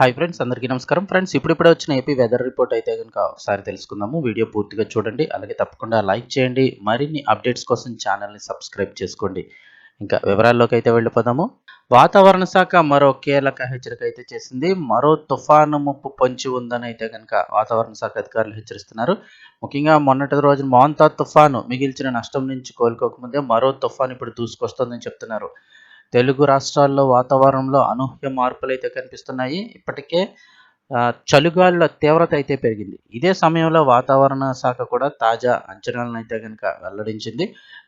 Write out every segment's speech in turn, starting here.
Hi friends అందరికీ నమస్కారం. Friends ఇప్పుడిప్పుడే వచ్చిన ఏపీ వెదర్ రిపోర్ట్ అయితే కనుక ఒకసారి తెలుసుకుందాము. వీడియో పూర్తిగా చూడండి అలాగే తప్పకుండా లైక్ చేయండి. మరిన్ని అప్డేట్స్ కోసం ఛానల్ని సబ్స్క్రైబ్ చేసుకోండి. ఇంకా వివరాల్లోకి అయితే వెళ్ళిపోదాము. వాతావరణ శాఖ మరో కీలక హెచ్చరిక అయితే చేసింది. మరో తుఫాను ముప్పు పొంచి ఉందని అయితే కనుక వాతావరణ శాఖ అధికారులు హెచ్చరిస్తున్నారు. ముఖ్యంగా మొన్నటి రోజున మోంతా తుఫాను మిగిల్చిన నష్టం నుంచి కోలుకోకముందే మరో తుఫాను ఇప్పుడు దూసుకొస్తోందని చెప్తున్నారు. తెలుగు రాష్ట్రాల్లో వాతావరణంలో అనూహ్య మార్పులు అయితే కనిపిస్తున్నాయి. ఇప్పటికే చలిగాలుల తీవ్రత అయితే పెరిగింది. ఇదే సమయంలో వాతావరణ శాఖ కూడా తాజా అంచనాలను అయితే కనుక వెల్లడించింది.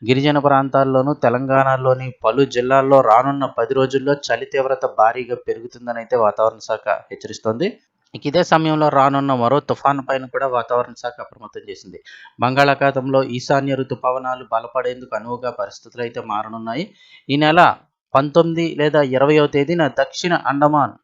గిరిజన ప్రాంతాల్లోనూ తెలంగాణలోని పలు జిల్లాల్లో రానున్న పది రోజుల్లో చలి తీవ్రత భారీగా పెరుగుతుందని అయితే వాతావరణ శాఖ హెచ్చరిస్తోంది. ఇక ఇదే సమయంలో రానున్న మరో తుఫాను పైన కూడా వాతావరణ శాఖ అప్రమత్తం చేసింది. బంగాళాఖాతంలో ఈశాన్య ఋతుపవనాలు బలపడేందుకు అనువుగా పరిస్థితులు అయితే మారనున్నాయి. ఈ నెల పంతొమ్మిది లేదా ఇరవయో తేదీన దక్షిణ అండమాన్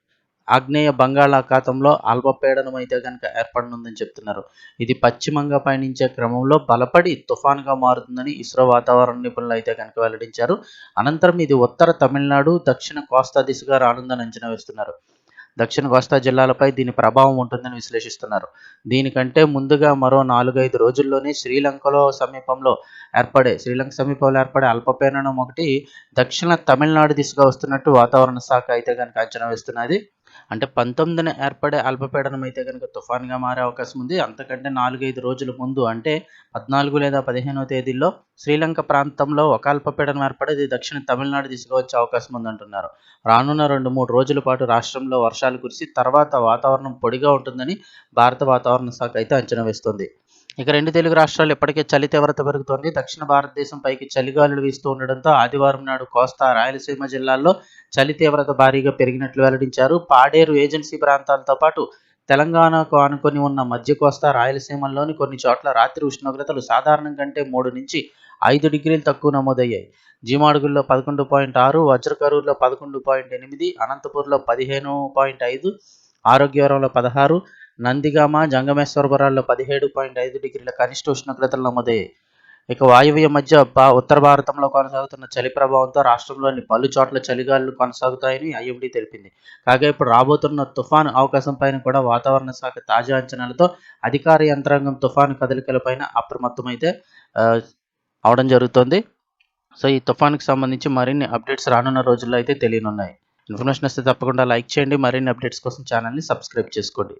ఆగ్నేయ బంగాళాఖాతంలో అల్పపీడనం అయితే కనుక ఏర్పడనుందని చెప్తున్నారు. ఇది పశ్చిమంగా పయనించే క్రమంలో బలపడి తుఫాన్గా మారుతుందని ఇస్రో వాతావరణ నిపుణులు అయితే కనుక వెల్లడించారు. అనంతరం ఇది ఉత్తర తమిళనాడు దక్షిణ కోస్తా దిశగా రానుందని అంచనా వేస్తున్నారు. దక్షిణ కోస్తా జిల్లాలపై దీని ప్రభావం ఉంటుందని విశ్లేషిస్తున్నారు. దీనికంటే ముందుగా మరో నాలుగైదు రోజుల్లోనే శ్రీలంకలో సమీపంలో ఏర్పడే శ్రీలంక సమీపంలో ఏర్పడే అల్పపీడనం ఒకటి దక్షిణ తమిళనాడు దిశగా వస్తున్నట్టు వాతావరణ శాఖ అయితే కనుక అంచనా వేస్తున్నది. అంటే పంతొమ్మిదిన ఏర్పడే అల్పపీడనం అయితే కనుక తుఫాన్గా మారే అవకాశం ఉంది. అంతకంటే నాలుగైదు రోజుల ముందు అంటే పద్నాలుగు లేదా పదిహేనవ తేదీల్లో శ్రీలంక ప్రాంతంలో ఒక అల్పపీడనం ఏర్పడేది దక్షిణ తమిళనాడు దిశగా వచ్చే అవకాశం ఉందంటున్నారు. రానున్న రెండు మూడు రోజుల పాటు రాష్ట్రంలో వర్షాలు కురిసి తర్వాత వాతావరణం పొడిగా ఉంటుందని భారత వాతావరణ శాఖ అయితే అంచనా వేస్తుంది. ఇక రెండు తెలుగు రాష్ట్రాలు ఇప్పటికే చలి తీవ్రత పెరుగుతోంది. దక్షిణ భారతదేశం పైకి చలిగాలులు వీస్తూ ఉండడంతో ఆదివారం నాడు కోస్తా రాయలసీమ జిల్లాల్లో చలి తీవ్రత భారీగా పెరిగినట్లు వెల్లడించారు. పాడేరు ఏజెన్సీ ప్రాంతాలతో పాటు తెలంగాణకు ఆనుకొని ఉన్న మధ్య కోస్తా రాయలసీమల్లోని కొన్ని చోట్ల రాత్రి ఉష్ణోగ్రతలు సాధారణం కంటే మూడు నుంచి ఐదు డిగ్రీలు తక్కువ నమోదయ్యాయి. జీమాడుగుల్లో పదకొండు పాయింట్ ఆరు వజ్రకరూరులో పదకొండు పాయింట్ ఎనిమిది అనంతపూర్లో పదిహేను పాయింట్ ఐదు ఆరోగ్యవరంలో పదహారు నందిగామ జంగమేశ్వరపురాల్లో పదిహేడు పాయింట్ ఐదు డిగ్రీల కనిష్ట ఉష్ణోగ్రతలు నమోదయ్యాయి ఇక వాయువ్య మధ్య భా- ఉత్తర భారతంలో కొనసాగుతున్న చలి ప్రభావంతో రాష్ట్రంలోని పలు చోట్ల చలిగాలులు కొనసాగుతాయని ఐఎండీ తెలిపింది. కాగా ఇప్పుడు రాబోతున్న తుఫాను అవకాశం పైన కూడా వాతావరణ శాఖ తాజా అంచనాలతో అధికార యంత్రాంగం తుఫాను కదలికలపైన అప్రమత్తమైతే అవడం జరుగుతోంది. సో ఈ తుఫాన్కి సంబంధించి మరిన్ని అప్డేట్స్ రానున్న రోజుల్లో అయితే తెలియనున్నాయి. ఇన్ఫర్మేషన్ వస్తే తప్పకుండా లైక్ చేయండి. మరిన్ని అప్డేట్స్ కోసం ఛానల్ని సబ్స్క్రైబ్ చేసుకోండి.